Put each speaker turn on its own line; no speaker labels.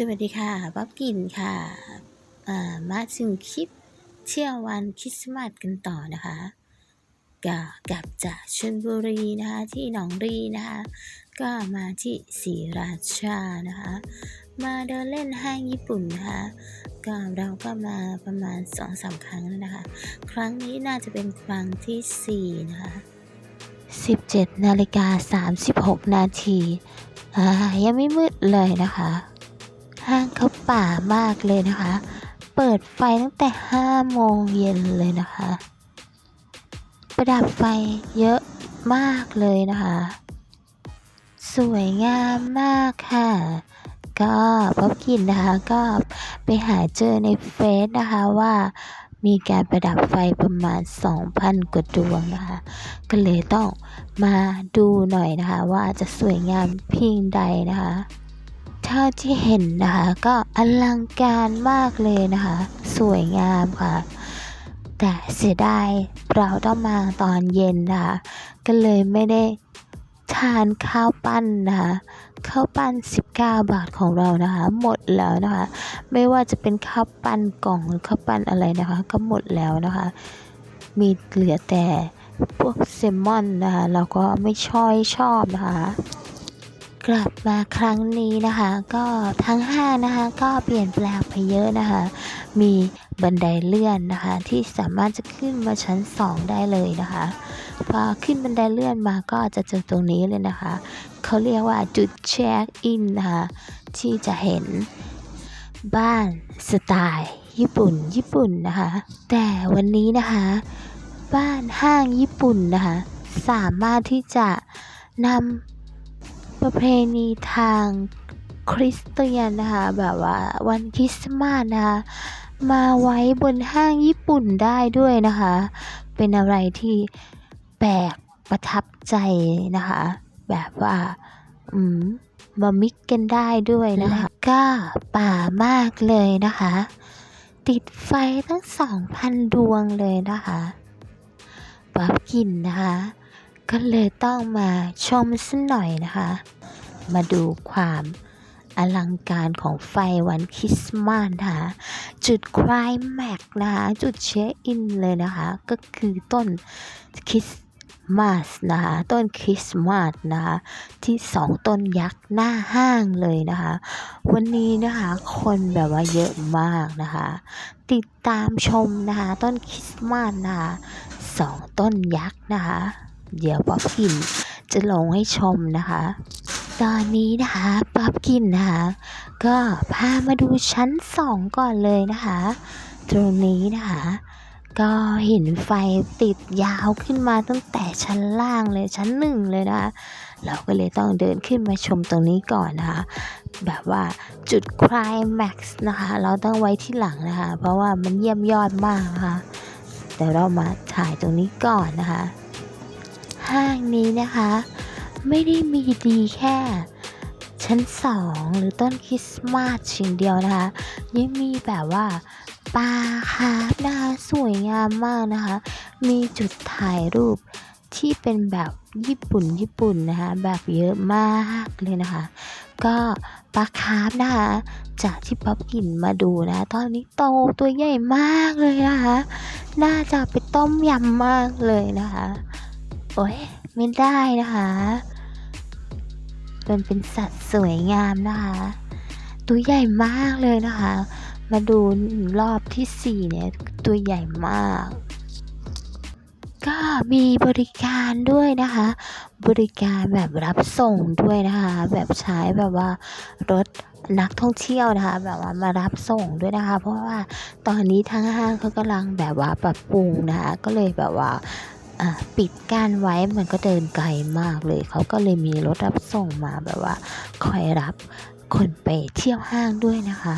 สวัสดีค่ะป๊อบกินค่ะมาถึงคลิปเที่ยววันคริสต์มาสกันต่อนะคะก็กลับจากชลบุรีนะคะที่หนองรีนะคะก็มาที่ศรีราชานะคะมาเดินเล่นห้างญี่ปุ่นนะคะก็เราก็มาประมาณสองสามครั้งแล้วนะคะ ครั้งนี้น่าจะเป็นครั้งที่สี่นะคะ 17นาฬิกา36 นาทีอ่ายังไม่มืดเลยนะคะ ห้างเขาป่ามากเลยนะคะ เปิดไฟตั้งแต่5โมงเย็นเลยนะคะ ประดับไฟเยอะมากเลยนะคะ สวยงามมากค่ะ ก็พบกินนะคะก็ไปหาเจอในเฟซนะคะว่ามีการประดับไฟประมาณ 2,000 กว่าดวงนะคะ ก็เลยต้องมาดูหน่อยนะคะ ว่าจะสวยงามเพียงใดนะคะ เท่าที่เห็นนะคะ ก็อลังการมากเลยนะคะ สวยงามค่ะ แต่เสียดายเราต้องมาตอนเย็นนะคะ ก็เลยไม่ได้ทานข้าวปั้นนะคะข้าวปั้น 19 บาทของเรานะคะ หมดแล้วนะคะ ไม่ว่าจะเป็นข้าวปั้นกล่องหรือข้าวปั้นอะไรนะคะ ก็หมดแล้วนะคะ มีเหลือแต่พวกเซมอนนะคะ เราก็ไม่ช่อยชอบนะคะ กลับมาครั้งนี้นะคะ ก็ทั้งห้างนะคะก็เปลี่ยนแปลงไปเยอะนะคะ มีบันไดเลื่อนนะคะ ที่สามารถจะขึ้นมาชั้น 2 ได้เลยนะคะพอขึ้นบันไดเลื่อนมาก็จะเจอตรงนี้เลยนะคะ เขาเรียกว่าจุดเช็คอินนะคะที่จะเห็นบ้านสไตล์ญี่ปุ่น ญี่ปุ่นนะคะ แต่วันนี้นะคะ บ้านห้างญี่ปุ่นนะคะ สามารถที่จะนำ ประเพณีทางคริสเตียนนะคะแบบว่าวันคริสต์มาสนะคะมาไว้บนห้างญี่ปุ่นได้ด้วยนะคะ เป็นอะไรที่แปลกประทับใจนะคะ แบบว่าอืมมามิกกันได้ด้วยนะคะก็ป่ามากเลยนะคะ ติดไฟทั้งสองพันดวงเลยนะคะป๊อบกินนะคะ ก็เลยต้องมาชมสักหน่อยนะคะ มาดูความอลังการของไฟวันคริสต์มาสนะคะจุดคลายแม็กซ์นะคะจุดเช็คอินเลยนะคะ ก็คือต้นคริสต์มาสนะคะต้นคริสต์มาสนะคะที่สองต้นยักษ์หน้าห้างเลยนะคะ วันนี้นะคะคนแบบว่าเยอะมากนะคะ ติดตามชมนะคะต้นคริสต์มาสนะคะสองต้นยักษ์นะคะ เดี๋ยวป๊อบกินจะลงให้ชมนะคะ ตอนนี้นะคะป๊อบกินนะคะก็พามาดูชั้นสองก่อนเลยนะคะ ตรงนี้นะคะก็เห็นไฟติดยาวขึ้นมาตั้งแต่ชั้นล่างเลยชั้นหนึ่งเลยนะคะเราก็เลยต้องเดินขึ้นมาชมตรงนี้ก่อนนะคะ แบบว่าจุดคลายแม็กซ์นะคะ เราต้องไว้ที่หลังนะคะ เพราะว่ามันเยี่ยมยอดมากนะคะ แต่เรามาถ่ายตรงนี้ก่อนนะคะ ห้างนี้นะคะ ไม่ได้มีดีแค่ ชั้นสองหรือต้นคริสต์มาสชิงเดียวนะคะ ยังมีแบบว่าปลาคาร์ฟนะคะสวยงามมากนะคะ มีจุดถ่ายรูปที่เป็นแบบญี่ปุ่นญี่ปุ่นนะคะ แบบเยอะมากเลยนะคะ ก็ปลาคาร์ฟนะคะ จากที่ป๊อบกินมาดูนะ ตอนนี้โตตัวใหญ่มากเลยนะคะ น่าจะไปต้มยำมากเลยนะคะ โอ้ยไม่ได้นะคะ มันเป็นสัตว์สวยงามนะคะ ตัวใหญ่มากเลยนะคะ มาดูรอบที่สี่เนี่ยตัวใหญ่มาก ก็มีบริการด้วยนะคะ บริการแบบรับส่งด้วยนะคะ แบบใช้แบบว่ารถนักท่องเที่ยวนะคะ แบบว่ามารับส่งด้วยนะคะ เพราะว่าตอนนี้ทางห้างเขากำลังแบบว่าปรับปรุงนะคะ ก็เลยแบบว่า ปิดกั้นไว้มันก็เดินไกลมากเลย เขาก็เลยมีรถรับส่งมาแบบว่า คอยรับคนไปเที่ยวห้างด้วยนะคะ